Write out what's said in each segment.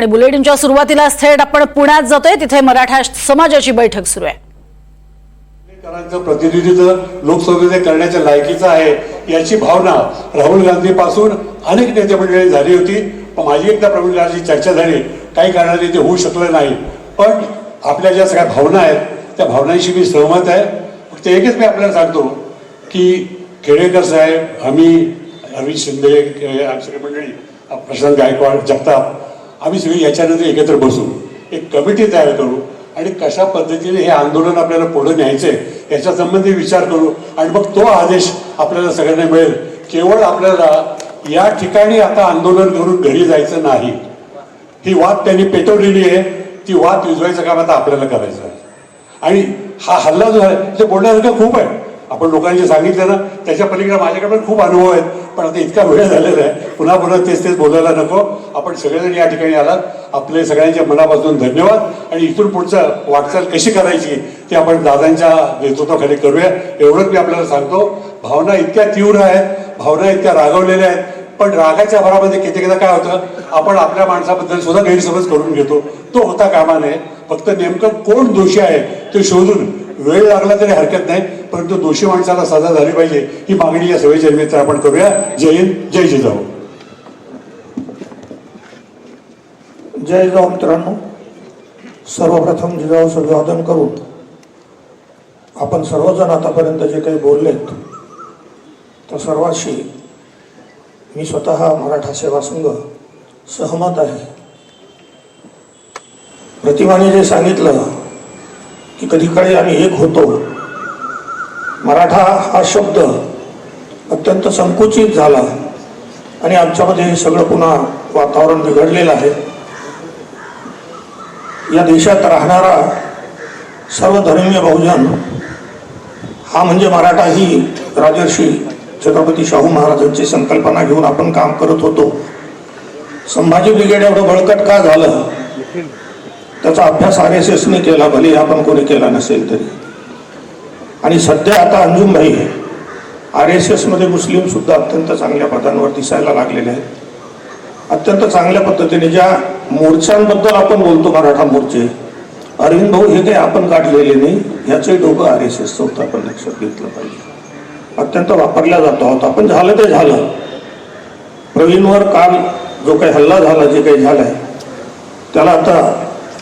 आणि बुलेटिनच्या सुरुवातीला थेट आपण पुण्यात जातोय तिथे मराठा समाजाची बैठक सुरू आहे. प्रतिनिधित्व लोकसभेमध्ये करण्याच्या लायकीचं आहे याची भावना राहुल गांधी पासून अनेक नेते मंडळी झाली होती. पण माझी एकदा प्रवीण गांधी चर्चा झाली काही कारणाने ते होऊ शकलं नाही. पण आपल्या ज्या सगळ्या भावना आहेत त्या भावनांशी मी सहमत आहे. फक्त एकच मी आपल्याला सांगतो की खेडेकर साहेब आम्ही अरविंद शिंदे सगळे मंडळी प्रशांत गायकवाड जगताप आम्ही सगळी याच्यानंतर एकत्र बसू. एक कमिटी तयार करू आणि कशा पद्धतीने हे आंदोलन आपल्याला पुढे आहे याच्या संबंधी विचार करू आणि मग तो आदेश आपल्याला सगळ्यांना मिळेल. केवळ आपल्याला या ठिकाणी आता आंदोलन करून घरी जायचं नाही. ही वाद त्यांनी पेटवलेली आहे. ती वाद विजवायचं काम आता आपल्याला करायचं आहे. आणि हा हल्ला जो आहे ते बोलण्यासारखं खूप आहे. आपण लोकांनी सांगितलं ना त्याच्या पलीकडे माझ्याकडे पण खूप अनुभव आहेत. पण आता इतका वेळ झालेला आहे. पुन्हा पुन्हा तेच तेच बोलायला नको. आपण सगळेजण या ठिकाणी आलात. आपले सगळ्यांच्या मनापासून धन्यवाद. आणि इथून पुढचं वाटचाल कशी करायची ते आपण दादांच्या नेतृत्वाखाली करूया. एवढंच मी आपल्याला सांगतो. भावना इतक्या तीव्र आहेत. भावना इतक्या रागवलेल्या आहेत. पण रागाच्या भरामध्ये कितीकदा काय होतं? आपण आपल्या माणसाबद्दल सुद्धा गैरसमज करून घेतो. तो होता कामा नये. फक्त नेमकं कोण दोषी आहे ते शोधून वेळ लागला तरी हरकत नाही. परंतु दोषी माणसाला सजा झाली पाहिजे ही मागणी या सभेच्या निमित्त आपण करूया. जय हिंद जय जिजाऊ. जय जिजाऊ मित्रांनो सर्वप्रथम जिजाऊचं अभिवादन करून आपण सर्वजण आतापर्यंत जे काही बोललेत त्या सर्वांशी मी स्वतः मराठा सेवा संघ सहमत आहे. प्रतिमाने जे सांगितलं की कधी काळी आम्ही एक होतो मराठा हा शब्द अत्यंत संकुचित झाला आणि आमच्यामध्ये हे सगळं पुन्हा वातावरण बिघडलेलं आहे. या देशात राहणारा सर्व धर्मीय बहुजन हा म्हणजे मराठा ही राजर्षी छत्रपती शाहू महाराजांची संकल्पना घेऊन आपण काम करत होतो. संभाजी ब्रिगेड एवढं बळकट का झालं? त्याचा अभ्यास आर एस एसने केला भले आपण कोणी केला नसेल तरी. आणि सध्या आता अंजुमभाई आर एस एसमध्ये मुस्लिमसुद्धा अत्यंत चांगल्या पदांवर दिसायला लागलेले आहेत. अत्यंत चांगल्या पद्धतीने ज्या मोर्चांबद्दल आपण बोलतो मराठा मोर्चे अरविंद भाऊ हे काही आपण काढलेले नाही ह्याचंही डोकं आर एस एसचं होतं आपण लक्षात घेतलं पाहिजे. अत्यंत वापरल्या जातो आहोत. आपण झालं ते झालं. प्रवीणवर काल जो काही हल्ला झाला जे काही झालंय त्याला आता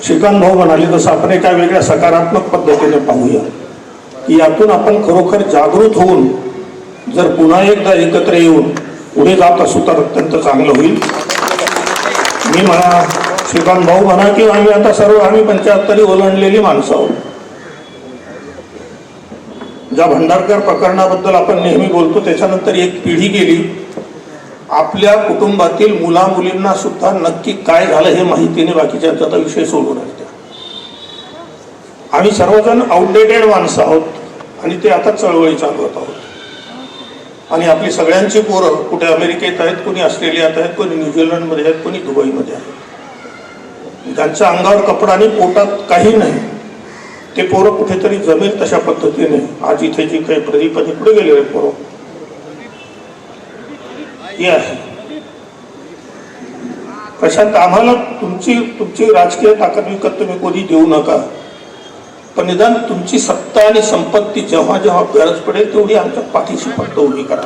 श्रीकांत भाऊ म्हणाले तसं आपण एका वेगळ्या सकारात्मक पद्धतीने पाहूया. यातून आपण खरोखर जागृत होऊन जर पुन्हा एकदा एकत्र येऊन पुढे जात असू तर अत्यंत चांगलं होईल. मी म्हणा श्रीकांत भाऊ म्हणा की आम्ही आता सर्व आम्ही पंच्याहत्तरी ओलांडलेली माणसं आहोत. ज्या भंडारकर प्रकरणाबद्दल आपण नेहमी बोलतो त्याच्यानंतर एक पिढी गेली. आपल्या कुटुंबातील मुला मुलींना सुद्धा नक्की काय झालं हे माहितीने बाकीच्या विषय सोडून राहते आम्ही सर्वजण आउटडेटेड माणसं आहोत. आणि ते आता चळवळी चालवत आहोत. आणि आपली सगळ्यांची पोरं कुठे अमेरिकेत आहेत कोणी ऑस्ट्रेलियात आहेत कोणी न्यूझीलंडमध्ये आहेत कोणी दुबईमध्ये आहेत. ज्यांच्या अंगावर कपडा आणि पोटात काही नाही ते पोरं कुठेतरी जमेल तशा पद्धतीने. आज इथे जी काही प्रदीप आणि पुढे गेलेले पोरं हे आहे. प्रशांत आम्हाला तुमची तुमची राजकीय ताकद विकत तुम्ही कोणी देऊ नका. पण निदान तुमची सत्ता आणि संपत्ती जेव्हा जेव्हा गरज पडेल तेवढी आमच्या पाठीशी फक्त उभी करा.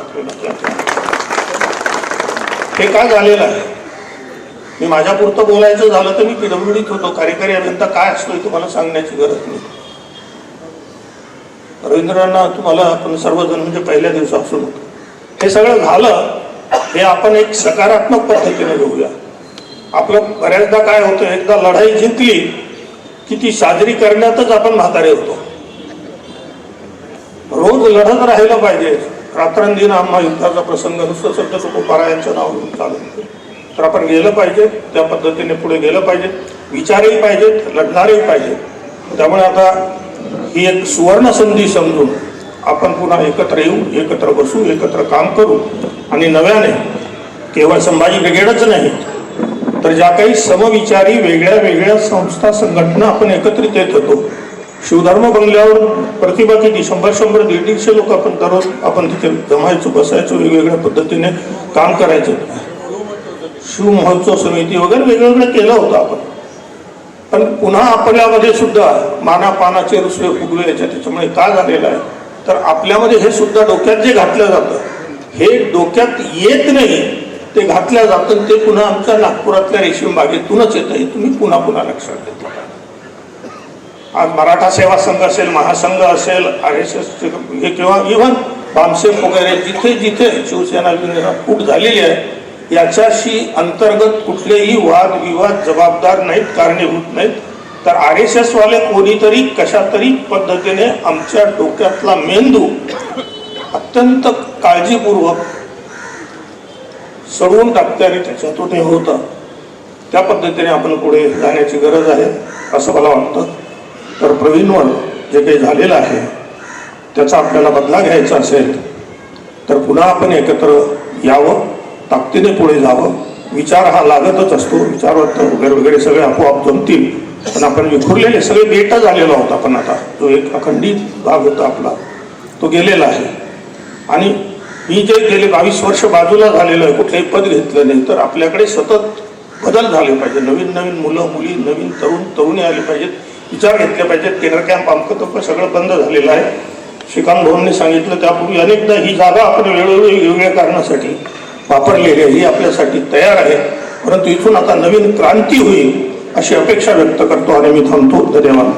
हे काय झालेलं आहे? मी माझ्या पुरतं बोलायचं झालं तर मी पिडवडीत होतो. कार्यकारी अभियंता काय असतोय तुम्हाला सांगण्याची गरज नाही. रवींद्रांना तुम्हाला आपण सर्वजण म्हणजे पहिल्या दिवसापासून होतो हे सगळं झालं हे आपण एक सकारात्मक पद्धतीने घेऊया आपलं बऱ्याचदा काय होतं एकदा लढाई जिंकली की ती साजरी करण्यातच आपण म्हातारे होतो. रोज लढत राहिलं पाहिजे. रात्रंदिन आम्हा युद्धाचा प्रसंग नुसतं सध्या तुकोबारायांचं नाव घेऊन चालू तर आपण गेलं पाहिजे त्या पद्धतीने पुढे गेलं पाहिजे विचारही पाहिजेत लढणारही पाहिजेत त्यामुळे आता ही एक सुवर्ण संधी समजून आपण पुन्हा एकत्र येऊ एकत्र बसू एकत्र काम करू. आणि नव्याने केवळ संभाजी ब्रिगेडच नाही तर ज्या काही समविचारी वेगळ्या वेगळ्या संस्था संघटना आपण एकत्रित येत होतो शिवधर्म बंगल्यावर प्रतिभा किती शंभर शंभर दीड दीडशे लोक आपण दररोज आपण तिथे जमायचो बसायचो वेगवेगळ्या पद्धतीने काम करायचो. शिव महोत्सव समिती वगैरे वेगवेगळं केलं होतं आपण. पण पुन्हा आपल्यामध्ये सुद्धा मानापानाचे रुसवे फुगवे याच्या त्याच्यामुळे का झालेलं आहे? तर आपल्यामध्ये हे सुद्धा डोक्यात जे घातलं जातं हे डोक्यात येत नाही. ते घातलं जातं ते पुन्हा आमच्या नागपुरातल्या रेशीम बागेतूनच येतं हे तुम्ही पुन्हा पुन्हा लक्षात घेतलं आज मराठा सेवा संघ असेल महासंघ असेल आर एस एस हे किंवा इव्हन बामसेफ वगैरे जिथे जिथे शिवसेना फूट झालेली आहे याच्याशी अंतर्गत कुठलेही वाद विवाद जबाबदार नाहीत कारणीभूत नाहीत. तर आर एस एसवाले कोणीतरी कशातरी पद्धतीने आमच्या डोक्यातला मेंदू अत्यंत काळजीपूर्वक सडवून टाकते आणि त्याच्यातून होतं. त्या पद्धतीने आपण पुढे जाण्याची गरज आहे असं मला वाटतं. तर प्रवीणवर जे काही झालेलं आहे त्याचा आपल्याला बदला घ्यायचा असेल तर पुन्हा आपण एकत्र यावं ताकदीने पुढे जावं. विचार हा लागतच असतो. विचारवंत वगैरे वगैरे सगळे आपोआप जमतील. पण आपण विखुरलेले सगळे बेटा झालेला होता पण आता. जो एक अखंडित भाग होता आपला. तो गेलेला आहे. आणि मी जे गेले बावीस वर्ष बाजूला झालेलं आहे कुठलंही पद घेतलं नाही तर आपल्याकडे सतत बदल झाले पाहिजे. नवीन नवीन मुलं मुली नवीन तरुण तरुणी आले पाहिजेत विचार घेतले पाहिजेत. केंद्र कॅम्प अमकं तमकं सगळं बंद झालेलं आहे. श्रीकांत भवनने सांगितलं त्यापूर्वी अनेकदा ही जागा आपण वेळोवेळी वेगवेगळ्या कारणासाठी वापरलेली आहे ही आपल्यासाठी तयार आहे. परंतु इथून आता नवीन क्रांती होईल अशी अपेक्षा व्यक्त करतो आणि मी थांबतो. धन्यवाद.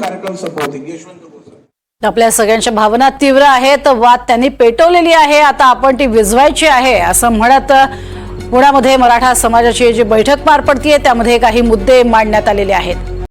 कार्यक्रम संपवतील यशवंत आपल्या सगळ्यांच्या भावना तीव्र आहेत वाद त्यांनी पेटवलेली आहे. आता आपण ती विजवायची आहे असं म्हणत पुण्यामध्ये मराठा समाजाची जी बैठक पार पडतीये त्यामध्ये काही मुद्दे मांडण्यात आलेले आहेत.